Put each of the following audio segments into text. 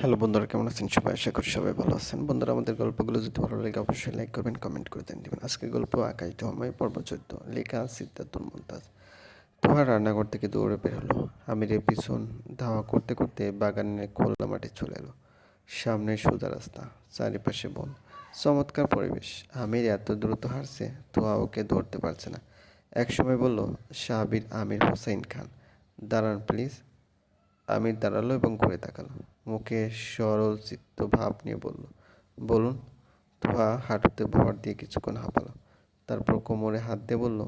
Hello বন্ধুরা, কেমন আছেন? সবাই আশা করি সবাই ভালো আছেন। বন্ধুরা, আমাদের গল্পগুলো যদি ভালো লাগে, অবশ্যই লাইক করবেন কমেন্ট করে দেন দিবেন। আজকের গল্প আকাশ ধর্ময় পর্ব চোদ্দ লেখা সিদ্ধার্থুল মন্তাজ। তোহার রান্নাঘর থেকে দৌড়ে বের হলো। আমিরের পিছন ধাওয়া করতে করতে বাগানের খোলা মাঠে চলে এলো। সামনে সোজা রাস্তা, চারিপাশে বন। চমৎকার পরিবেশ। আমির এত দ্রুত হারছে তোহা ওকে ধরতে পারছে না। একসময় বলল, সাহাবির আমির হোসাইন খান। দাঁড়ান প্লিজ আমির দাঁড়াল এবং ঘুরে তাকালো। মুখে সরল চিত্ত ভাব নিয়ে বলল, বলুন। তোহা হাঁটুতে ভর দিয়ে কিছুক্ষণ হাঁপালো। তারপর কোমরে হাত দিয়ে বলল,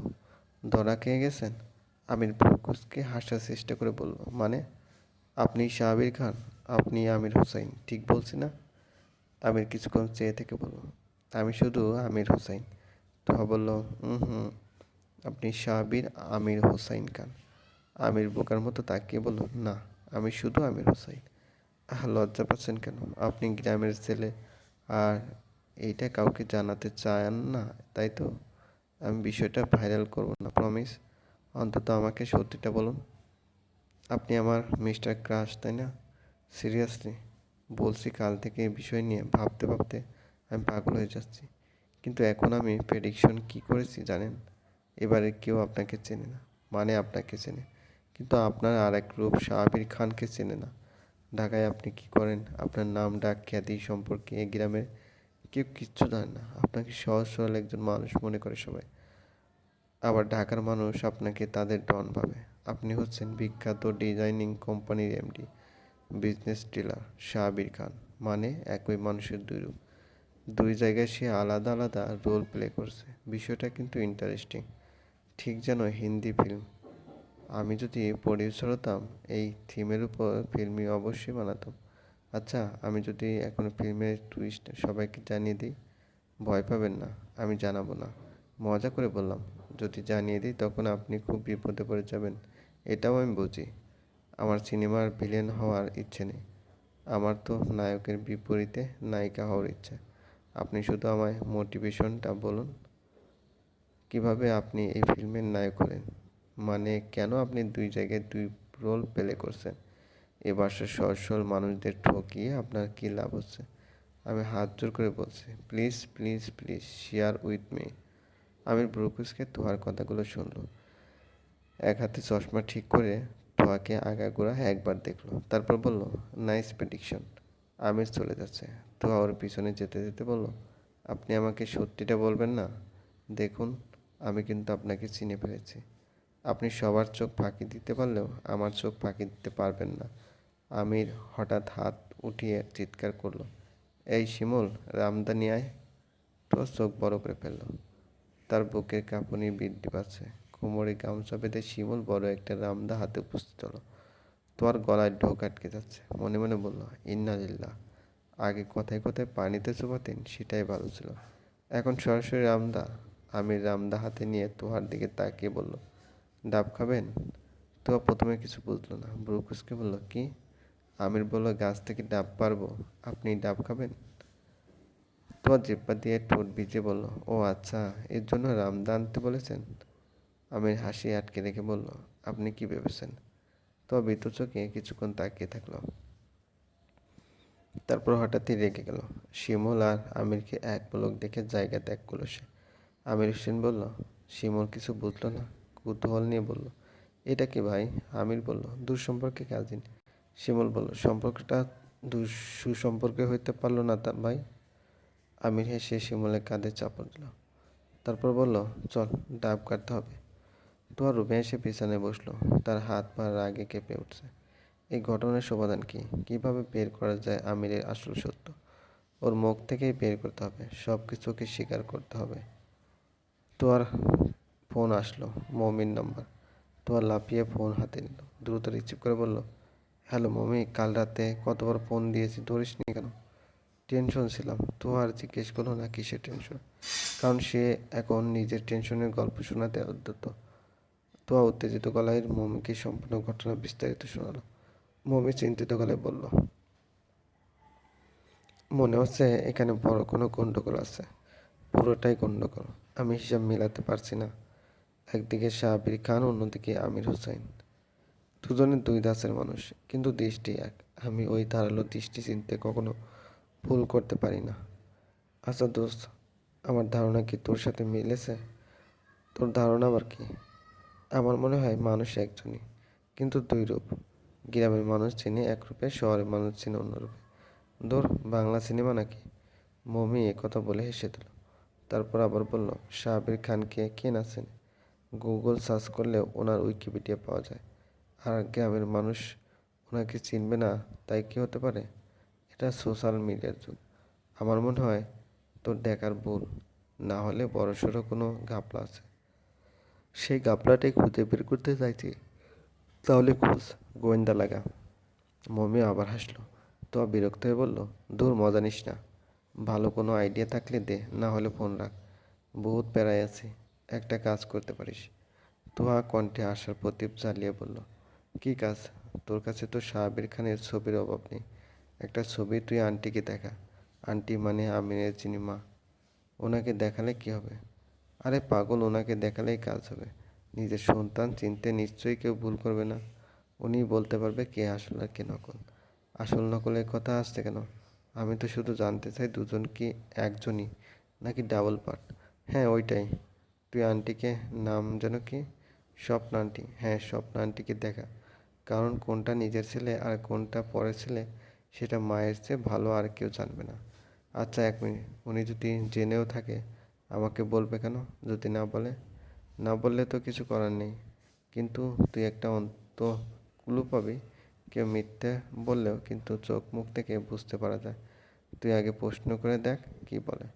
ধরা খেয়ে গেছেন? আমির প্রকুশকে হাসার চেষ্টা করে বলল মানে? আপনি শাহাবির খান? আপনি আমির হোসাইন, ঠিক বলছি না? আমির কিছুক্ষণ চেয়ে থেকে বলল, আমি শুধু আমির হোসাইন। তোহা বলল হুম হুম, আপনি শাহাবির আমির হোসাইন খান। আমির বোকার মতো তাকিয়ে বলল, না, আমি শুধু আমির হোসাইন। লজ্জা পাচ্ছেন কেন? আপনি গ্রামের ছেলে আর এইটা কাউকে জানাতে চান না, তাই তো? আমি বিষয়টা ভাইরাল করব না প্রমিস অন্তত আমাকে সত্যিটা বলুন। আপনি আমার মিস্টার ক্রাশ তাই না? সিরিয়াসলি বলছি কাল থেকে এই বিষয় নিয়ে ভাবতে ভাবতে আমি পাগল হয়ে যাচ্ছি। কিন্তু এখন আমি প্রেডিকশন কি করেছি জানেন? এবারে কেউ আপনাকে চেনে না মানে আপনাকে চেনে। কিন্তু আপনার আর এক রূপ শাহাবির খানকে চেনে না। ঢাকায় আপনি কি করেন? আপনার নাম, ডাক, খ্যাতি সম্পর্কে এই গ্রামের কেউ কিচ্ছু জানে না। আপনাকে সহজ, সরল একজন মানুষ মনে করে সবাই। আবার ঢাকার মানুষ আপনাকে তাদের ডন ভাবে। আপনি হচ্ছেন বিখ্যাত ডিজাইনিং কোম্পানির MD, business dealer Shahabir Khan. মানে একই মানুষের দুই রূপ। দুই জায়গায় সে আলাদা আলাদা রোল প্লে করছে। বিষয়টা কিন্তু ইন্টারেস্টিং ঠিক যেন হিন্দি ফিল্ম আমি যদি প্রডিউসার হতাম, এই থিমের উপর ফিল্মই অবশ্যই বানাতাম। আচ্ছা আমি যদি এখন ফিল্মের টুইস্ট সবাইকে জানিয়ে দিই, ভয় পাবেন না, আমি জানাব না। মজা করে বললাম, যদি জানিয়ে দিই তখন আপনি খুব বিপদে পড়ে যাবেন, এটাও আমি বুঝি। আমার সিনেমার ভিলেন হওয়ার ইচ্ছে নেই। আমার তো নায়কের বিপরীতে নায়িকা হওয়ার ইচ্ছে। আপনি শুধু আমায় মোটিভেশনটা বলুন। কীভাবে আপনি এই ফিল্মের নায়ক হলেন? মানে কেন আপনি দুই জায়গায় দুই রোল প্লে করছেন? এ বাসার সহজ সরল মানুষদের ঠকিয়ে আপনার কী লাভ হচ্ছে? আমি হাত জোর করে বলছি, please please please share with me Amir ব্রুকুসকে তোহার কথাগুলো শুনল। এক হাতে চশমা ঠিক করে তোহাকে আগাগোড়া একবার দেখল, তারপর বলল নাইস প্রেডিকশন আমির চলে যাচ্ছে। তোহা ওর পিছনে যেতে যেতে বলল, আপনি আমাকে সত্যিটা বলবেন না? দেখুন, আমি কিন্তু আপনাকে চিনে ফেলেছি। আপনি সবার চোখ ফাঁকি দিতে পারলেও আমার চোখ ফাঁকি দিতে পারবেন না। আমির হঠাৎ হাত উঠিয়ে চিৎকার করল, এই শিমুল, রামদানি আয়। তোর চোখ বড় করে ফেলল। তার বুকের কাঁপুনি বৃদ্ধি পাচ্ছে। কোমরে গামছা বেঁধে শিমুল বড় একটা রামদা হাতে উপস্থিত হলো। তোর গলায় ঢোক আটকে যাচ্ছে। মনে মনে বলল ইন্নালিল্লাহ আগে কথায় কথায় পানিতে চুপাতেন, সেটাই ভালো ছিল। এখন সরাসরি রামদা আমি রামদা হাতে নিয়ে তোহার দিকে তাকিয়ে বলল ডাব খাবেন? তো প্রথমে কিছু বুঝলো না। ব্রুকুসকে বলল, কি? আমির বলল, গাছ থেকে ডাব পারব। আপনি ডাব খাবেন? তোমার জিব্বা দিয়ে ঠোঁট ভিজে বলল, ও আচ্ছা এর জন্য রামদা আনতে বলেছেন? আমির হাসি আটকে রেখে বলল, আপনি কি ভেবেছেন? তো বিতু চোখে কিছুক্ষণ তাকিয়ে থাকল। তারপর হঠাৎই রেগে গেল। শিমুল আর আমিরকে এক পলক দেখে জায়গা ত্যাগ করল সে। আমির হোসেন বলল, শিমুল কিছু বুঝলো না। কৌতূহল নিয়ে বলল, এটা কি ভাই? আমির বলল, দূর সম্পর্কে কাজিন শিমুল বলল, সম্পর্কটা দূর সুসম্পর্কে হইতে পারল না তা ভাই? আমির হেসে শিমুলের কাঁধে চাপড় দিল। তারপর বলল, চল, ডাব কাটতে হবে। তোমার রুমে এসে বিছানায় বসল। তার হাত পা রাগে কেঁপে উঠছে। এই ঘটনার সমাধান কি? কীভাবে বের করা যায় আমিরের আসল সত্য? ওর মুখ থেকেই বের করতে হবে। সব কিছুকে স্বীকার করতে হবে। তোর ফোন আসলো, মমির নাম্বার। তোর লাফিয়ে ফোন হাতে নিল। দ্রুত রিসিভ করে বলল, হ্যালো মমি, কাল রাতে কতবার ফোন দিয়েছি ধরিস নি কেন? টেনশন ছিলাম। তো আর জিজ্ঞেস করল না কিসের টেনশন? কারণ সে এখন নিজের টেনশনের গল্প শোনাতে উদ্যত তো উত্তেজিত গলায় মমিকে সম্পূর্ণ ঘটনা বিস্তারিত শোনালো। মমি চিন্তিত গলায় বলল, মনে হচ্ছে এখানে বড় কোনো গণ্ডগোল আছে। পুরোটাই গণ্ডগোল আমি হিসাব মিলাতে পারছি না। একদিকে শাহাবির খান, অন্যদিকে আমির হোসেন। দুজনে দুই দাসের মানুষ, কিন্তু দেশটি এক। আমি ওই ধারালো দৃষ্টি চিনতে কখনো ভুল করতে পারি না। আচ্ছা দোস্ত, আমার ধারণা কি তোর সাথে মিলেছে? তোর ধারণা আবার কি? আমার মনে হয় মানুষ একজনই, কিন্তু দুই রূপ। গ্রামের মানুষ চিনে এক রূপে, শহরের মানুষ চিনে অন্য রূপে। দূর বাংলা সিনেমা নাকি? মমি কথা বলে হেসে দিল। তারপর আবার বলল সাহাবির খানকে কে না গুগল সার্চ করলে ওনার উইকিপিডিয়া পাওয়া যায়। আর গ্রামের মানুষ ওনাকে চিনবে না, তাই কি হতে পারে? এটা সোশ্যাল মিডিয়ার যুগ। আমার মনে হয় তোর দেখার ভুল, না হলে বড়সড় কোনো ঘাপলা আছে। সেই ঘাপলাটাই খুঁজে বের করতে চাইছি। তাহলে খোঁজ, গোয়েন্দা লাগা। মমি আবার হাসলো। তো বিরক্ত হয়ে বলল দূর মজা নিস না। ভালো কোনো আইডিয়া থাকলে দে, না হলে ফোন রাখ। বহুত প্যারায় আছি। একটা কাজ করতে পারিস। তোহা কণ্ঠে আসার প্রদীপ জ্বালিয়ে বলল, কী কাজ? তোর কাছে তো সাহাবির খানের ছবির অভাব নেই। একটা ছবি তুই আন্টিকে দেখা। আন্টি মানে আমিনের চিনি মা। ওনাকে দেখালে কি হবে? আরে পাগল, ওনাকে দেখালেই কাজ হবে। নিজের সন্তান চিনতে নিশ্চয়ই কেউ ভুল করবে না। উনি বলতে পারবে কে আসল আর কে নকল। আসল নকলের কথা আসছে কেন? আমি তো শুধু জানতে চাই দুজন কি একজনই নাকি ডাবল পার্ট হ্যাঁ ওইটাই। তুই আন্টিকে নাম যেন কি? স্বপ্ন আন্টি। হ্যাঁ স্বপ্ন আন্টিকে দেখা। কারণ কোনটা নিজের ছেলে আর কোনটা পরের ছেলে, সেটা মায়ের চেয়ে ভালো আর কেউ জানবে না। আচ্ছা এক মিনিট। উনি যদি জেনেও থাকে, আমাকে বলবে কেন? যদি না বলে? না বললে তো কিছু করার নেই। কিন্তু তুই একটা অন্ত ক্লু পাবি। কেউ মিথ্যে বললেও কিন্তু চোখ মুখ থেকে বুঝতে পারা যায়। তুই আগে প্রশ্ন করে দেখ, কি বলে।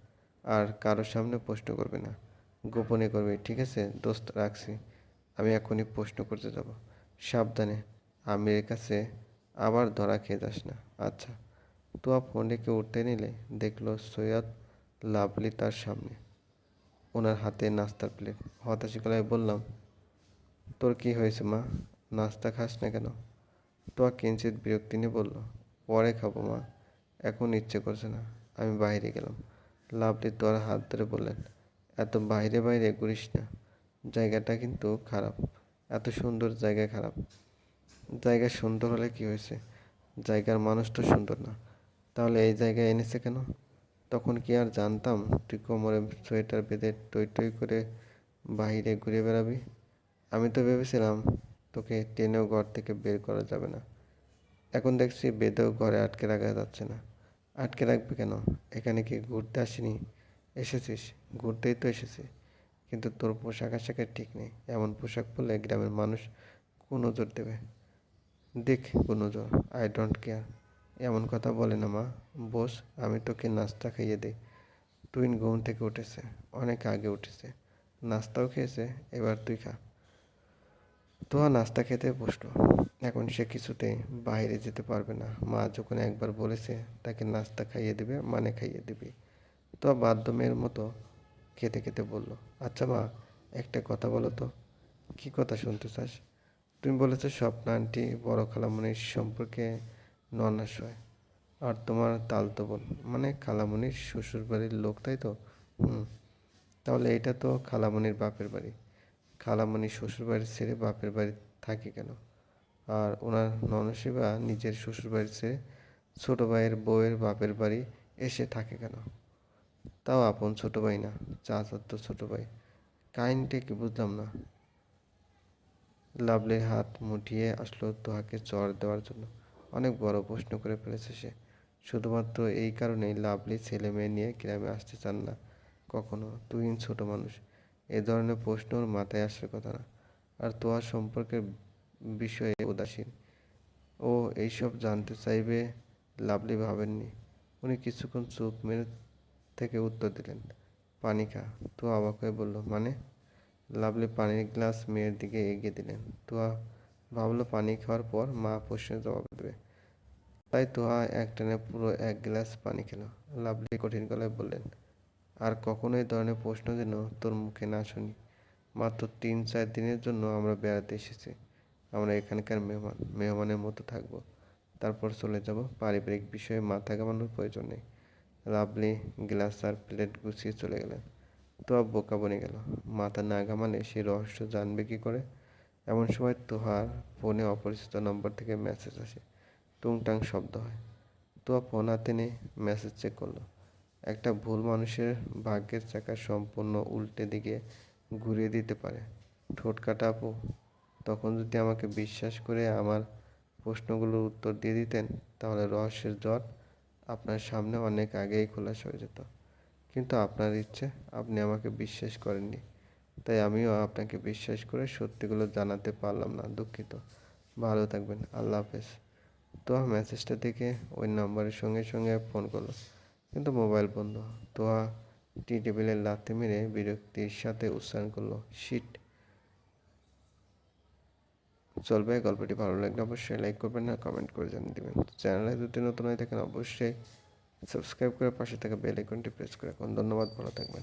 আর কারোর সামনে প্রশ্ন করবি না। গোপনে করবি, ঠিক আছে? দোস্ত, রাখছি। আমি এখনই প্রশ্ন করতে যাব। সাবধানে, আমিরের কাছে আবার ধরা খেয়ে যাস না। আচ্ছা তোয়া ফোন রেখে উঠতে নিলে? দেখল সৈয়দ লাভলি তার সামনে। ওনার হাতে নাস্তার প্লেট হতাশি গলায় বললাম, তোর কি হয়েছে মা? নাস্তা খাস না কেন? তোয়া কিঞ্চিত বিরক্তি নিয়ে বলল, পরে খাব মা। এখন ইচ্ছে করছে না। আমি বাইরে গেলাম। লাভলি তোর হাত ধরে বললেন এত বাইরে বাইরে ঘুরিস না। জায়গাটা কিন্তু খারাপ। এত সুন্দর জায়গা খারাপ। জায়গা সুন্দর হলে কি হয়েছে? জায়গার মানুষ তো সুন্দর না। তাহলে এই জায়গায় এনেছে কেন? তখন কি আর জানতাম? তুই কোমরে সোয়েটার বেঁধে টই টই করে বাইরে ঘুরে বেড়াবি? আমি তো ভেবেছিলাম তোকে টেনেও ঘর থেকে বের করা যাবে না। এখন দেখছি বেঁধেও ঘরে আটকে রাখা যাচ্ছে না। আটকে রাখবে কেন? এখানে কি ঘুরতে আসিনি? এসেছিস, ঘুরতেই তো এসেছি। কিন্তু তোর পোশাক আশাকের ঠিক নেই। এমন পোশাক পরলে গ্রামের মানুষ কোন নজর দেবে? দেখ কোন নজর আই ডোন্ট কেয়ার এমন কথা বলে না মা। বস, আমি তোকে নাস্তা খাইয়ে দিই। তুই ঘুম থেকে উঠেছে। অনেক আগে উঠেছে। নাস্তাও খেয়েছে। এবার তুই খা। তোহা নাস্তা খেতে বসল। এখন সে কিছুতেই বাইরে যেতে পারবে না। মা যখন একবার বলেছে তাকে নাস্তা খাইয়ে দেবে মানে খাইয়ে দিবি। তো বাধ্য মেয়ের মতো খেতে খেতে বলল আচ্ছা মা, একটা কথা বলো তো। কী কথা শুনতে চাস তুমি বলেছ স্বপ্ন আন্টি বড় খালামণির সম্পর্কে ননাস হয় আর তোমার তালতো বোন মানে খালামণির শ্বশুর বাড়ির লোক, তাই তো? হুম। তাহলে এটা তো খালামণির বাপের বাড়ি। খালামণি শ্বশুর বাড়ি ছেড়ে বাপের বাড়ি থাকে কেন? আর ওনার ননসী বা নিজের শ্বশুর বাড়ি ছেড়ে ছোটো ভাইয়ের বউয়ের বাপের বাড়ি এসে থাকে কেন? তাও আপন ছোটো ভাই না চাচার তো ছোটো ভাই। কাহিনিটা কি বুঝলাম না। লাভলির হাত মুঠিয়ে আসলো তোহাকে চর দেওয়ার জন্য। অনেক বড় প্রশ্ন করে ফেলেছে সে। শুধুমাত্র এই কারণেই লাভলি ছেলে মেয়ে নিয়ে গ্রামে আসতে চান না। কখনো তুই ছোট মানুষ। এ ধরনের প্রশ্ন ওর মাথায় আসার কথা না। আর তোহার সম্পর্কের বিষয়ে উদাসীন। ও এইসব জানতে চাইবে, লাভলি ভাবেননি। উনি কিছুক্ষণ চোখ মেরে থেকে উত্তর দিলেন। পানি খা তো অবাক হয়ে বলল মানে? লাভলি পানির গ্লাস মেয়ের দিকে এগিয়ে দিলেন। তোয়া ভাবলো, পানি খাওয়ার পর মা প্রশ্নের জবাব দেবে। তাই তোহা একটানে পুরো এক গ্লাস পানি খেলো। লাভলি কঠিন গলায় বললেন, আর কখনো এই ধরনের প্রশ্ন যেন তোর মুখে না শুনি। মাত্র তিন চার দিনের জন্য আমরা বেড়াতে এসেছি। আমরা এখানকার মেহমান, মেহমানের মতো থাকব। তারপর চলে যাব। পারিবারিক বিষয়ে মাথা ঘামানোর প্রয়োজন নেই। লাভলি গ্লাস আর প্লেট গুছিয়ে চলে গেলেন। তোহা বোকা বনে গেল। মাথা না ঘামালে সে রহস্য জানবে কি করে? এমন সময় তোহার ফোনে অপরিচিত নম্বর থেকে মেসেজ আসে। টুংটাং শব্দ হয়। তোয়া ফোন হাতে নিয়ে মেসেজ চেক করল। একটা ভুল মানুষের ভাগ্যের চাকা সম্পূর্ণ উল্টে দিকে ঘুরিয়ে দিতে পারে। ঠোঁট কাটা আপু, তখন যদি আমাকে বিশ্বাস করে আমার প্রশ্নগুলোর উত্তর দিয়ে দিতেন, তাহলে রহস্যের জট আপনার সামনে অনেক আগেই খোলাস হয়ে যেত। কিন্তু আপনার ইচ্ছে, আপনি আমাকে বিশ্বাস করেননি। তাই আমিও আপনাকে বিশ্বাস করে সত্যিগুলো জানাতে পারলাম না, দুঃখিত। ভালো থাকবেন, আল্লাহ হাফেজ। তোহা মেসেজটা দেখে ওই নাম্বারের সঙ্গে সঙ্গে ফোন করল। কিন্তু মোবাইল বন্ধ। তোহা টি টেবিলে লাথি মেরে বিরক্তির সাথে উচ্চারণ করল শিট চলবে, গল্পটি ভালো লাগলে অবশ্যই লাইক করবেন না কমেন্ট করে জানিয়ে দেবেন। চ্যানেলে যদি নতুন হয়ে থাকেন, অবশ্যই সাবস্ক্রাইব করে পাশে থাকা বেল আইকনটি প্রেস করে রাখুন। ধন্যবাদ, ভালো থাকবেন।